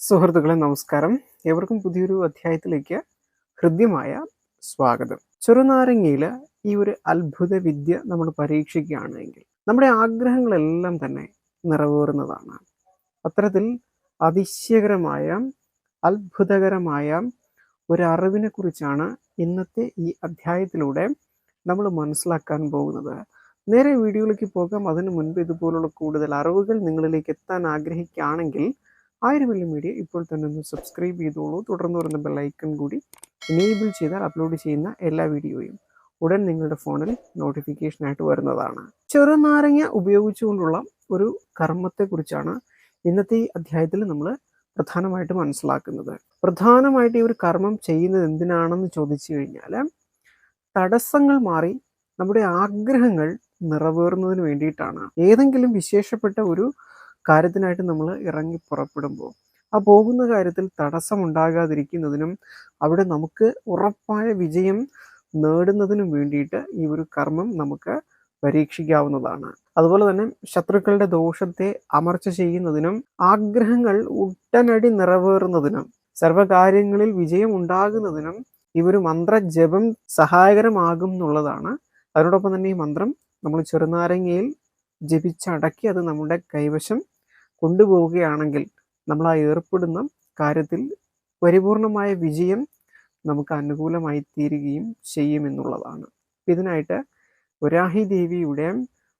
സുഹൃത്തുക്കളെ നമസ്കാരം. ഏവർക്കും പുതിയൊരു അധ്യായത്തിലേക്ക് ഹൃദ്യമായ സ്വാഗതം. ചെറുനാരങ്ങയിൽ ഈ ഒരു അത്ഭുത വിദ്യ നമ്മൾ പരീക്ഷിക്കുകയാണെങ്കിൽ നമ്മുടെ ആഗ്രഹങ്ങളെല്ലാം തന്നെ നിറവേറുന്നതാണ്. അത്തരത്തിൽ അതിശയകരമായ അത്ഭുതകരമായ ഒരു അറിവിനെ കുറിച്ചാണ് ഇന്നത്തെ ഈ അധ്യായത്തിലൂടെ നമ്മൾ മനസ്സിലാക്കാൻ പോകുന്നത്. നേരെ വീഡിയോയിലേക്ക് പോകാം. അതിനു മുൻപ് ഇതുപോലുള്ള കൂടുതൽ അറിവുകൾ നിങ്ങളിലേക്ക് എത്താൻ ആഗ്രഹിക്കുകയാണെങ്കിൽ ആയിരം വലിയ മീഡിയ ഇപ്പോൾ തന്നെ ഒന്ന് സബ്സ്ക്രൈബ് ചെയ്തോളൂ. തുടർന്ന് വരുന്ന ബെല്ലൈക്കൺ കൂടി എനേബിൾ ചെയ്താൽ അപ്ലോഡ് ചെയ്യുന്ന എല്ലാ വീഡിയോയും ഉടൻ നിങ്ങളുടെ ഫോണിൽ നോട്ടിഫിക്കേഷനായിട്ട് വരുന്നതാണ്. ചെറുനാരങ്ങ ഉപയോഗിച്ചുകൊണ്ടുള്ള ഒരു കർമ്മത്തെക്കുറിച്ചാണ് ഇന്നത്തെ ഈ അധ്യായത്തിൽ നമ്മൾ പ്രധാനമായിട്ട് മനസ്സിലാക്കുന്നത്. പ്രധാനമായിട്ട് ഈ ഒരു കർമ്മം ചെയ്യുന്നത് എന്തിനാണെന്ന് ചോദിച്ചു കഴിഞ്ഞാൽ തടസ്സങ്ങൾ മാറി നമ്മുടെ ആഗ്രഹങ്ങൾ നിറവേറുന്നതിന് വേണ്ടിയിട്ടാണ്. ഏതെങ്കിലും വിശേഷപ്പെട്ട ഒരു കാര്യത്തിനായിട്ട് നമ്മൾ ഇറങ്ങി പുറപ്പെടുമ്പോൾ. ആ പോകുന്ന കാര്യത്തിൽ തടസ്സമുണ്ടാകാതിരിക്കുന്നതിനും അവിടെ നമുക്ക് ഉറപ്പായ വിജയം നേടുന്നതിനും വേണ്ടിയിട്ട് ഈ ഒരു കർമ്മം നമുക്ക് പരീക്ഷിക്കാവുന്നതാണ്. അതുപോലെ തന്നെ ശത്രുക്കളുടെ ദോഷത്തെ അമർച്ച ചെയ്യുന്നതിനും ആഗ്രഹങ്ങൾ ഉടനടി നിറവേറുന്നതിനും സർവകാര്യങ്ങളിൽ വിജയം ഉണ്ടാകുന്നതിനും ഈ ഒരു മന്ത്രജപം സഹായകരമാകും എന്നുള്ളതാണ്. അതിനോടൊപ്പം തന്നെ ഈ മന്ത്രം നമ്മൾ ചെറുനാരങ്ങയിൽ ജപിച്ചടക്കി അത് നമ്മുടെ കൈവശം കൊണ്ടുപോവുകയാണെങ്കിൽ നമ്മൾ ആ ഏർപ്പെടുന്ന കാര്യത്തിൽ പരിപൂർണമായ വിജയം നമുക്ക് അനുകൂലമായി തീരുകയും ചെയ്യുമെന്നുള്ളതാണ് ഇതിനായിട്ട് വരാഹി ദേവിയുടെ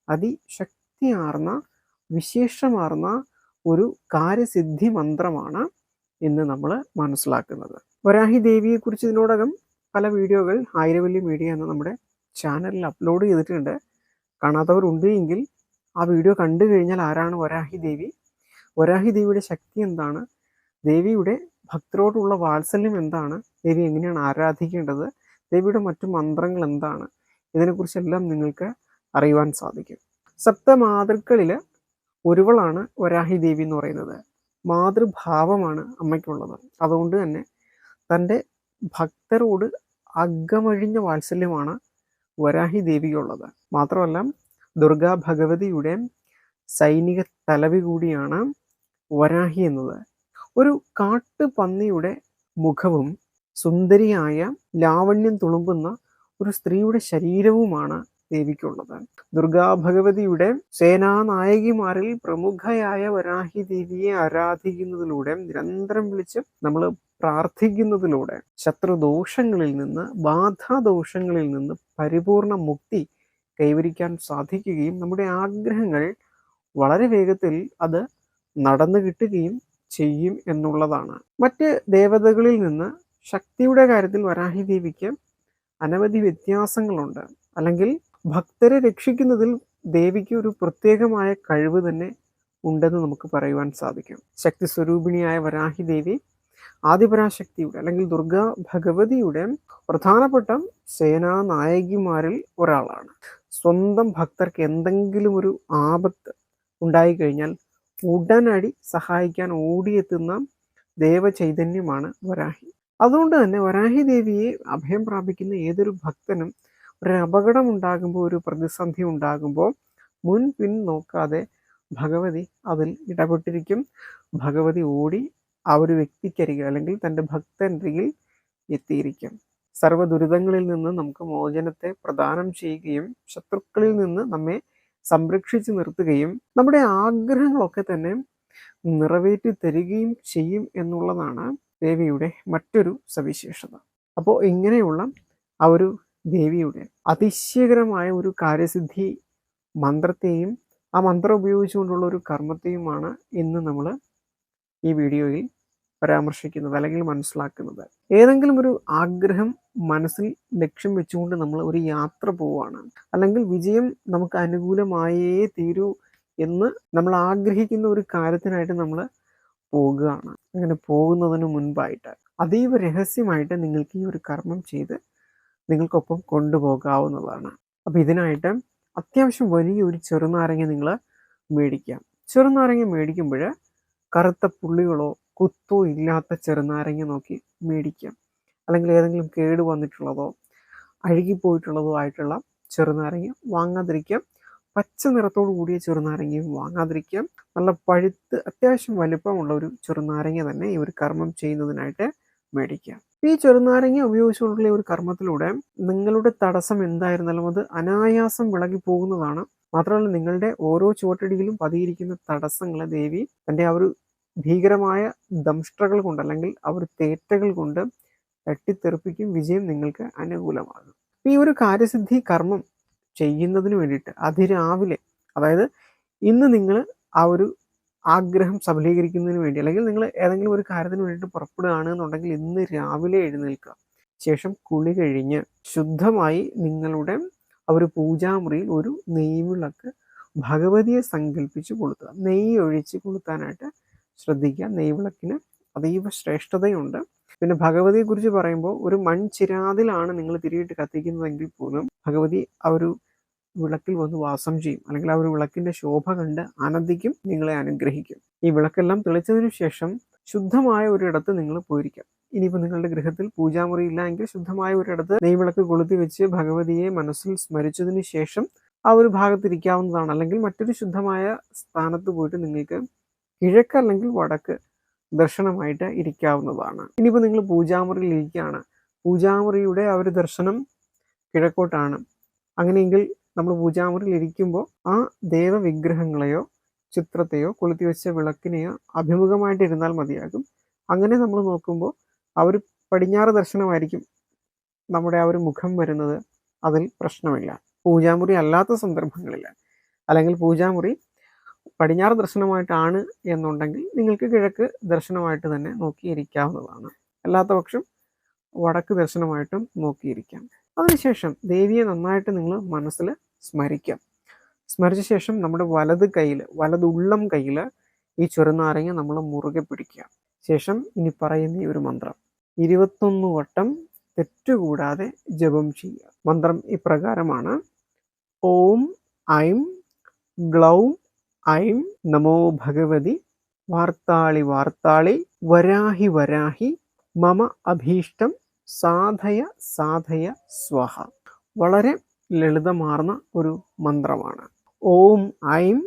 അതിശക്തിയാർന്ന വിശേഷമാർന്ന ഒരു കാര്യസിദ്ധി മന്ത്രമാണ് ഇന്ന് നമ്മൾ മനസ്സിലാക്കുന്നത്. വരാഹി ദേവിയെക്കുറിച്ച് ഇതിനോടകം പല വീഡിയോകൾ ആയിരവല്ലി മീഡിയ എന്ന നമ്മുടെ ചാനലിൽ അപ്ലോഡ് ചെയ്തിട്ടുണ്ട്. കാണാത്തവരുണ്ട് എങ്കിൽ ആ വീഡിയോ കണ്ടു കഴിഞ്ഞാൽ ആരാണ് വരാഹി ദേവി? വരാഹി ദേവിയുടെ ശക്തി എന്താണ്? ദേവിയുടെ ഭക്തരോടുള്ള വാത്സല്യം എന്താണ്? ദേവി എങ്ങനെയാണ് ആരാധിക്കേണ്ടത്? ദേവിയുടെ മറ്റു മന്ത്രങ്ങൾ എന്താണ്? ഇതിനെക്കുറിച്ചെല്ലാം നിങ്ങൾക്ക് അറിയുവാൻ സാധിക്കും. സപ്തമാതൃക്കളിൽ ഒരുവളാണ് വരാഹി ദേവി എന്ന് പറയുന്നത്. മാതൃഭാവമാണ് അമ്മയ്ക്കുള്ളത്. അതുകൊണ്ട് തന്നെ തന്റെ ഭക്തരോട് അകമഴിഞ്ഞ വാത്സല്യമാണ് വരാഹി ദേവിക്കുള്ളത്. മാത്രമല്ല ദുർഗാ ഭഗവതിയുടെ സൈനിക തലവി കൂടിയാണ് വരാഹി എന്നത്. ഒരു കാട്ടുപന്നിയുടെ മുഖവും സുന്ദരിയായ ലാവണ്യം തുളുമ്പുന്ന ഒരു സ്ത്രീയുടെ ശരീരവുമാണ് ദേവിക്കുള്ളത്. ദുർഗാ ഭഗവതിയുടെ സേനാനായകിമാരിൽ പ്രമുഖയായ വരാഹി ദേവിയെ ആരാധിക്കുന്നതിലൂടെ നിരന്തരം വിളിച്ച് നമ്മൾ പ്രാർത്ഥിക്കുന്നതിലൂടെ ശത്രുദോഷങ്ങളിൽ നിന്ന് ബാധാദോഷങ്ങളിൽ നിന്ന് പരിപൂർണ മുക്തി കൈവരിക്കാൻ സാധിക്കുകയും നമ്മുടെ ആഗ്രഹങ്ങൾ വളരെ വേഗത്തിൽ അത് നടന്നു കിട്ടുകയും ചെയ്യും എന്നുള്ളതാണ്. മറ്റ് ദേവതകളിൽ നിന്ന് ശക്തിയുടെ കാര്യത്തിൽ വരാഹി ദേവിക്ക് അനവധി വ്യത്യാസങ്ങളുണ്ട്. അല്ലെങ്കിൽ ഭക്തരെ രക്ഷിക്കുന്നതിൽ ദേവിക്ക് ഒരു പ്രത്യേകമായ കഴിവ് തന്നെ ഉണ്ടെന്ന് നമുക്ക് പറയുവാൻ സാധിക്കും. ശക്തി സ്വരൂപിണിയായ വരാഹി ദേവി ആദിപരാശക്തിയുടെ അല്ലെങ്കിൽ ദുർഗാ ഭഗവതിയുടെ പ്രധാനപ്പെട്ട സേനാനായകിമാരിൽ ഒരാളാണ്. സ്വന്തം ഭക്തർക്ക് എന്തെങ്കിലും ഒരു ആപത്ത് ഉണ്ടായിക്കഴിഞ്ഞാൽ ഉടനടി സഹായിക്കാൻ ഓടിയെത്തുന്ന ദേവചൈതന്യമാണ് വരാഹി. അതുകൊണ്ട് തന്നെ വരാഹി ദേവിയെ അഭയം പ്രാപിക്കുന്ന ഏതൊരു ഭക്തനും ഒരു അപകടം ഉണ്ടാകുമ്പോൾ ഒരു പ്രതിസന്ധി ഉണ്ടാകുമ്പോൾ മുൻ പിൻ നോക്കാതെ ഭഗവതി അതിൽ ഇടപെട്ടിരിക്കും. ഭഗവതി ഓടി ആ ഒരു വ്യക്തിക്കരികിൽ അല്ലെങ്കിൽ തന്റെ ഭക്തന്റെ എത്തിയിരിക്കും. സർവ ദുരിതങ്ങളിൽ നിന്ന് നമുക്ക് മോചനത്തെ പ്രദാനം ചെയ്യുകയും ശത്രുക്കളിൽ നിന്ന് നമ്മെ സംരക്ഷിച്ചു നിർത്തുകയും നമ്മുടെ ആഗ്രഹങ്ങളൊക്കെ തന്നെ നിറവേറ്റി തരികയും ചെയ്യും എന്നുള്ളതാണ് ദേവിയുടെ മറ്റൊരു സവിശേഷത. അപ്പോൾ ഇങ്ങനെയുള്ള ആ ഒരു ദേവിയുടെ അതിശയകരമായ ഒരു കാര്യസിദ്ധി മന്ത്രത്തെയും ആ മന്ത്രം ഉപയോഗിച്ചുകൊണ്ടുള്ള ഒരു കർമ്മത്തെയുമാണ് ഇന്ന് നമ്മൾ ഈ വീഡിയോയിൽ പരാമർശിക്കുന്നത് അല്ലെങ്കിൽ മനസ്സിലാക്കുന്നത്. ഏതെങ്കിലും ഒരു ആഗ്രഹം മനസ്സിൽ ലക്ഷ്യം വെച്ചുകൊണ്ട് നമ്മൾ ഒരു യാത്ര പോവുകയാണ്. അല്ലെങ്കിൽ വിജയം നമുക്ക് അനുകൂലമായേ തീരൂ എന്ന് നമ്മൾ ആഗ്രഹിക്കുന്ന ഒരു കാര്യത്തിനായിട്ട് നമ്മൾ പോകുകയാണ്. അങ്ങനെ പോകുന്നതിന് മുൻപായിട്ട് അതീവ രഹസ്യമായിട്ട് നിങ്ങൾക്ക് ഈ ഒരു കർമ്മം ചെയ്ത് നിങ്ങൾക്കൊപ്പം കൊണ്ടുപോകാവുന്നതാണ്. അപ്പോൾ ഇതിനായിട്ട് അത്യാവശ്യം വലിയൊരു ചെറുനാരങ്ങ നിങ്ങൾ മേടിക്കാം. ചെറുനാരങ്ങ മേടിക്കുമ്പോൾ കറുത്ത പുള്ളികളോ കുത്തോ ഇല്ലാത്ത ചെറുനാരങ്ങ നോക്കി മേടിക്കാം. അല്ലെങ്കിൽ ഏതെങ്കിലും കേട് വന്നിട്ടുള്ളതോ അഴുകിപ്പോയിട്ടുള്ളതോ ആയിട്ടുള്ള ചെറുനാരങ്ങ വാങ്ങാതിരിക്കാം. പച്ച നിറത്തോടു കൂടിയ ചെറുനാരങ്ങയും വാങ്ങാതിരിക്കാം. നല്ല പഴുത്ത് അത്യാവശ്യം വലുപ്പമുള്ള ഒരു ചെറുനാരങ്ങ തന്നെ ഈ ഒരു കർമ്മം ചെയ്യുന്നതിനായിട്ട് മേടിക്കാം. ഈ ചെറുനാരങ്ങ ഉപയോഗിച്ചുകൊണ്ടുള്ള ഒരു കർമ്മത്തിലൂടെ നിങ്ങളുടെ തടസ്സം എന്തായിരുന്നാലും അത് അനായാസം വിളകി പോകുന്നതാണ്. മാത്രമല്ല നിങ്ങളുടെ ഓരോ ചുവട്ടടിയിലും പതിയിരിക്കുന്ന തടസ്സങ്ങളെ ദേവി തന്റെ ആ ഒരു ഭീകരമായ ദംഷ്ട്രകൾ കൊണ്ട് അല്ലെങ്കിൽ അവർ തേറ്റകൾ കൊണ്ട് തട്ടിത്തെറിപ്പിക്കും വിജയം നിങ്ങൾക്ക് അനുകൂലമാകും. ഈ ഒരു കാര്യസിദ്ധി കർമ്മം ചെയ്യുന്നതിന് വേണ്ടിയിട്ട് അതിരാവിലെ അതായത് ഇന്ന് നിങ്ങൾ ആ ഒരു ആഗ്രഹം സഫലീകരിക്കുന്നതിന് വേണ്ടി അല്ലെങ്കിൽ നിങ്ങൾ ഏതെങ്കിലും ഒരു കാര്യത്തിന് വേണ്ടിയിട്ട് പുറപ്പെടുകയാണ് എന്നുണ്ടെങ്കിൽ ഇന്ന് രാവിലെ എഴുന്നേൽക്കുക. ശേഷം കുളി കഴിഞ്ഞ് ശുദ്ധമായി നിങ്ങളുടെ ആ ഒരു പൂജാമുറിയിൽ ഒരു നെയ്വിളക്ക് ഭഗവതിയെ സങ്കല്പിച്ച് കൊളുത്തുക. നെയ്യ് ഒഴിച്ച് കൊളുത്താനായിട്ട് ശ്രദ്ധിക്കുക. നെയ്വിളക്കിന് അതീവ ശ്രേഷ്ഠതയുണ്ട്. പിന്നെ ഭഗവതിയെ കുറിച്ച് പറയുമ്പോൾ ഒരു മൺചിരാതിലാണ് നിങ്ങൾ തിരിയിട്ട് കത്തിക്കുന്നതെങ്കിൽ പോലും ഭഗവതി ആ ഒരു വിളക്കിൽ വന്ന് വാസം ചെയ്യും. അല്ലെങ്കിൽ ആ ഒരു വിളക്കിന്റെ ശോഭ കണ്ട് ആനന്ദിക്കും നിങ്ങളെ അനുഗ്രഹിക്കും. ഈ വിളക്കെല്ലാം തെളിച്ചതിനു ശേഷം ശുദ്ധമായ ഒരിടത്ത് നിങ്ങൾ പോയിരിക്കാം. ഇനിയിപ്പോൾ നിങ്ങളുടെ ഗൃഹത്തിൽ പൂജാമുറി ഇല്ല എങ്കിൽ ശുദ്ധമായ ഒരിടത്ത് നെയ്വിളക്ക് കൊളുത്തി വെച്ച് ഭഗവതിയെ മനസ്സിൽ സ്മരിച്ചതിന് ശേഷം ആ ഒരു ഭാഗത്തിരിക്കാവുന്നതാണ്. അല്ലെങ്കിൽ മറ്റൊരു ശുദ്ധമായ സ്ഥാനത്ത് പോയിട്ട് നിങ്ങൾക്ക് കിഴക്ക് അല്ലെങ്കിൽ വടക്ക് ദർശനമായിട്ട് ഇരിക്കാവുന്നതാണ്. ഇനിയിപ്പോൾ നിങ്ങൾ പൂജാമുറിയിൽ ഇരിക്കുകയാണ്. പൂജാമുറിയുടെ ആ ഒരു ദർശനം കിഴക്കോട്ടാണ്. അങ്ങനെയെങ്കിൽ നമ്മൾ പൂജാമുറിയിൽ ഇരിക്കുമ്പോൾ ആ ദേവവിഗ്രഹങ്ങളെയോ ചിത്രത്തെയോ കൊളുത്തി വെച്ച വിളക്കിനെയോ അഭിമുഖമായിട്ട് ഇരുന്നാൽ മതിയാകും. അങ്ങനെ നമ്മൾ നോക്കുമ്പോൾ ആ ഒരു പടിഞ്ഞാറ് ദർശനമായിരിക്കും നമ്മുടെ ആ ഒരു മുഖം വരുന്നത്. അതിൽ പ്രശ്നമില്ല. പൂജാമുറി അല്ലാത്ത സന്ദർഭങ്ങളിൽ അല്ലെങ്കിൽ പൂജാമുറി പടിഞ്ഞാറ് ദർശനമായിട്ടാണ് എന്നുണ്ടെങ്കിൽ നിങ്ങൾക്ക് കിഴക്ക് ദർശനമായിട്ട് തന്നെ നോക്കിയിരിക്കാവുന്നതാണ്. അല്ലാത്ത പക്ഷം വടക്ക് ദർശനമായിട്ടും നോക്കിയിരിക്കാം. അതിനുശേഷം ദേവിയെ നന്നായിട്ട് നിങ്ങൾ മനസ്സിൽ സ്മരിക്കാം. സ്മരിച്ച ശേഷം നമ്മുടെ വലത് കയ്യിൽ വലത് ഉള്ളം കയ്യിൽ ഈ ചെറുനാരങ്ങ നമ്മൾ മുറുകെ പിടിക്കുക. ശേഷം ഇനി പറയുന്ന ഈ ഒരു മന്ത്രം. ഇരുപത്തൊന്ന് വട്ടം തെറ്റുകൂടാതെ ജപം ചെയ്യുക. മന്ത്രം ഇപ്രകാരമാണ്. ഓം ഐം ഗ്ലൗം ഐം നമോ ഭഗവതി വാർത്താളി വാർത്താളി വരാഹി വരാഹി മമ അഭീഷ്ടം സാധയ സാധയ സ്വഹ. വളരെ ലളിതമാർന്ന ഒരു മന്ത്രമാണ്. ഓം ഐം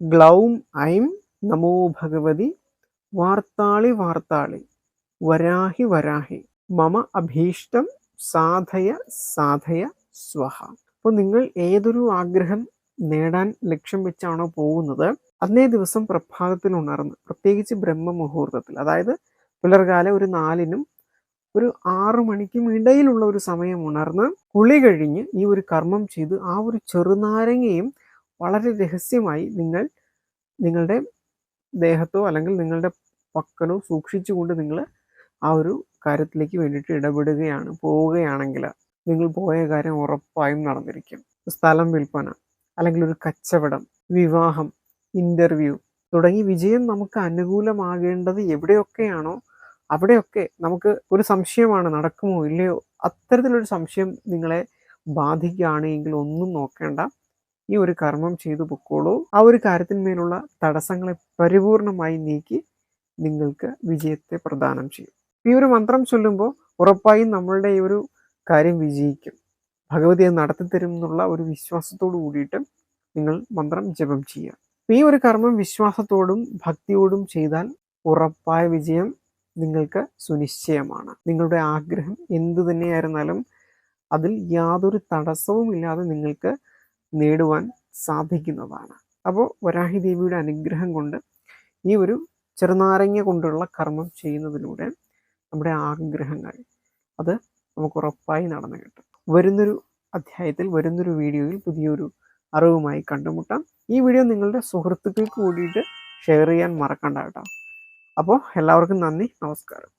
ഗ്ലൗം ഐം നമോ ഭഗവതി വാർത്താളി വാർത്താളി വരാഹി വരാഹി മമ അഭീഷ്ടം സാധയ സാധയ സ്വഹ. അപ്പോൾ നിങ്ങൾ ഏതൊരു ആഗ്രഹം നേടാൻ ലക്ഷ്യം വെച്ചാണോ പോകുന്നത് അന്നേ ദിവസം പ്രഭാതത്തിൽ ഉണർന്ന് പ്രത്യേകിച്ച് ബ്രഹ്മ മുഹൂർത്തത്തിൽ അതായത് പുലർകാലം ഒരു നാലിനും ഒരു ആറു മണിക്കും ഇടയിലുള്ള ഒരു സമയം ഉണർന്ന് കുളി കഴിഞ്ഞ് ഈ ഒരു കർമ്മം ചെയ്ത് ആ ഒരു ചെറുനാരങ്ങയും വളരെ രഹസ്യമായി നിങ്ങൾ നിങ്ങളുടെ ദേഹത്തോ അല്ലെങ്കിൽ നിങ്ങളുടെ പക്കനോ സൂക്ഷിച്ചുകൊണ്ട് നിങ്ങൾ ആ ഒരു കാര്യത്തിലേക്ക് വേണ്ടിയിട്ട് ഇടപെടുകയാണ് പോവുകയാണെങ്കിൽ നിങ്ങൾ പോയ കാര്യം ഉറപ്പായും നടന്നിരിക്കും. സ്ഥലം വിൽപ്പന. അല്ലെങ്കിൽ ഒരു കച്ചവടം വിവാഹം ഇന്റർവ്യൂ തുടങ്ങി വിജയം നമുക്ക് അനുകൂലമാകേണ്ടത് എവിടെയൊക്കെയാണോ അവിടെയൊക്കെ നമുക്ക് ഒരു സംശയമാണ് നടക്കുമോ ഇല്ലയോ? അത്തരത്തിലൊരു സംശയം നിങ്ങളെ ബാധിക്കുകയാണെങ്കിൽ ഒന്നും നോക്കേണ്ട. ഈ ഒരു കർമ്മം ചെയ്തു പൊക്കോളൂ. ആ ഒരു കാര്യത്തിന്മേലുള്ള തടസ്സങ്ങളെ പരിപൂർണമായി നീക്കി നിങ്ങൾക്ക് വിജയത്തെ പ്രദാനം ചെയ്യും. ഈ ഒരു മന്ത്രം ചൊല്ലുമ്പോൾ ഉറപ്പായും നമ്മളുടെ ഈ ഒരു കാര്യം വിജയിക്കും. ഭഗവതി അത് നടത്തിത്തരും എന്നുള്ള ഒരു വിശ്വാസത്തോടു കൂടിയിട്ട് നിങ്ങൾ മന്ത്രം ജപം ചെയ്യുക. ഈ ഒരു കർമ്മം വിശ്വാസത്തോടും ഭക്തിയോടും ചെയ്താൽ ഉറപ്പായ വിജയം നിങ്ങൾക്ക് സുനിശ്ചയമാണ്. നിങ്ങളുടെ ആഗ്രഹം എന്തു തന്നെയായിരുന്നാലും അതിൽ യാതൊരു തടസ്സവും ഇല്ലാതെ നിങ്ങൾക്ക് നേടുവാൻ സാധിക്കുന്നതാണ്. അപ്പോൾ വരാഹി ദേവിയുടെ അനുഗ്രഹം കൊണ്ട് ഈ ഒരു ചെറുനാരങ്ങ കൊണ്ടുള്ള കർമ്മം ചെയ്യുന്നതിലൂടെ നമ്മുടെ ആഗ്രഹങ്ങൾ അത് നമുക്ക് ഉറപ്പായി നടന്നു കിട്ടും. വരുന്നൊരു അധ്യായത്തിൽ വരുന്നൊരു വീഡിയോയിൽ പുതിയൊരു അറിവുമായി കണ്ടുമുട്ടാം. ഈ വീഡിയോ നിങ്ങളുടെ സുഹൃത്തുക്കൾക്ക് കൂടിയിട്ട് ഷെയർ ചെയ്യാൻ മറക്കണ്ട കേട്ടോ. അപ്പോൾ എല്ലാവർക്കും നന്ദി നമസ്കാരം.